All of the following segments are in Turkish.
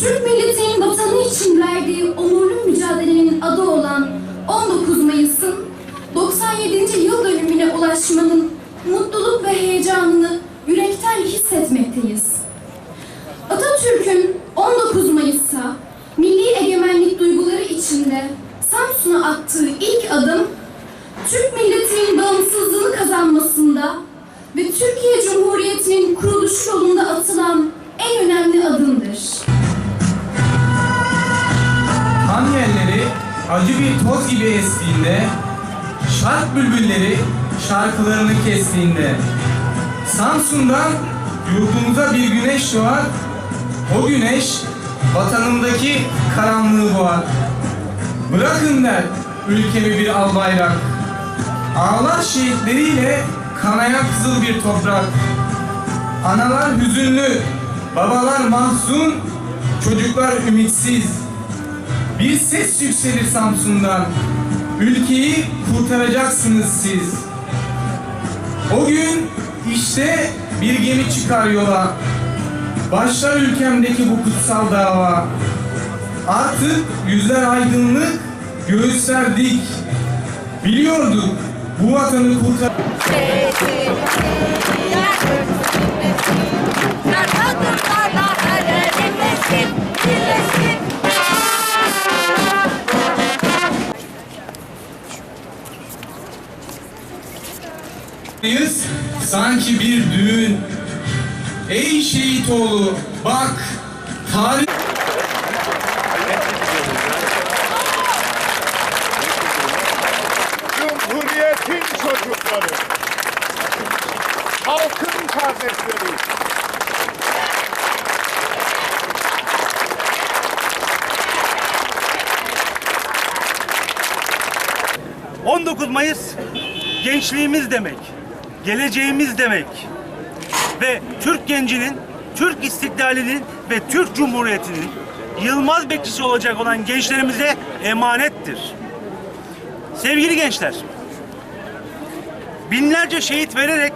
Türk milletinin vatanı için verdiği onurlu mücadelenin adı olan 19 Mayıs'ın 97. yıl dönümüne ulaşmanın mutluluk ve heyecanını yürekten hissetmekteyiz. Atatürk'ün 19 Mayıs'ta milli egemenlik duyguları içinde Samsun'a attığı ilk adım, Türk milletinin bağımsızlığını acı bir toz gibi estiğinde, şark bülbülleri şarkılarını kestiğinde, Samsun'dan yurdumuza bir güneş doğar, o güneş vatanımdaki karanlığı boğar. Bırakın der ülkemi bir al bayrak, ağlar şehitleriyle kanayan kızıl bir toprak. Analar hüzünlü, babalar mahzun, çocuklar ümitsiz. Bir ses yükselir Samsun'dan. Ülkeyi kurtaracaksınız siz. O gün işte bir gemi çıkar yola. Başlar ülkemdeki bu kutsal dava. Artık yüzler aydınlık, göğüsler dik. Biliyorduk bu vatanı kurtar... sanki bir düğün. Ey şehit oğlu bak tarih Cumhuriyetin çocukları, halkın kardeşleri, 19 Mayıs gençliğimiz demek, geleceğimiz demek ve Türk gencinin, Türk istiklalinin ve Türk Cumhuriyeti'nin yılmaz bekçisi olacak olan gençlerimize emanettir. Sevgili gençler, binlerce şehit vererek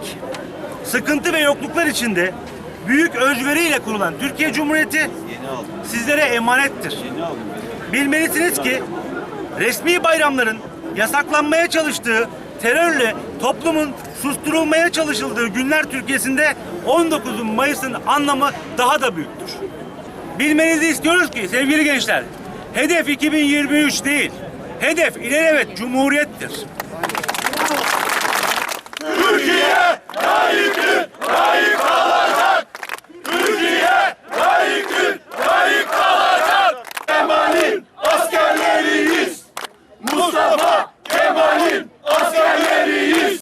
sıkıntı ve yokluklar içinde büyük özveriyle kurulan Türkiye Cumhuriyeti sizlere emanettir. Bilmelisiniz ki resmi bayramların yasaklanmaya çalıştığı, terörle toplumun susturulmaya çalışıldığı günler Türkiye'sinde 19 Mayıs'ın anlamı daha da büyüktür. Bilmenizi istiyoruz ki sevgili gençler, hedef 2023 değil, hedef ilelebet Cumhuriyettir. Türkiye layıktır.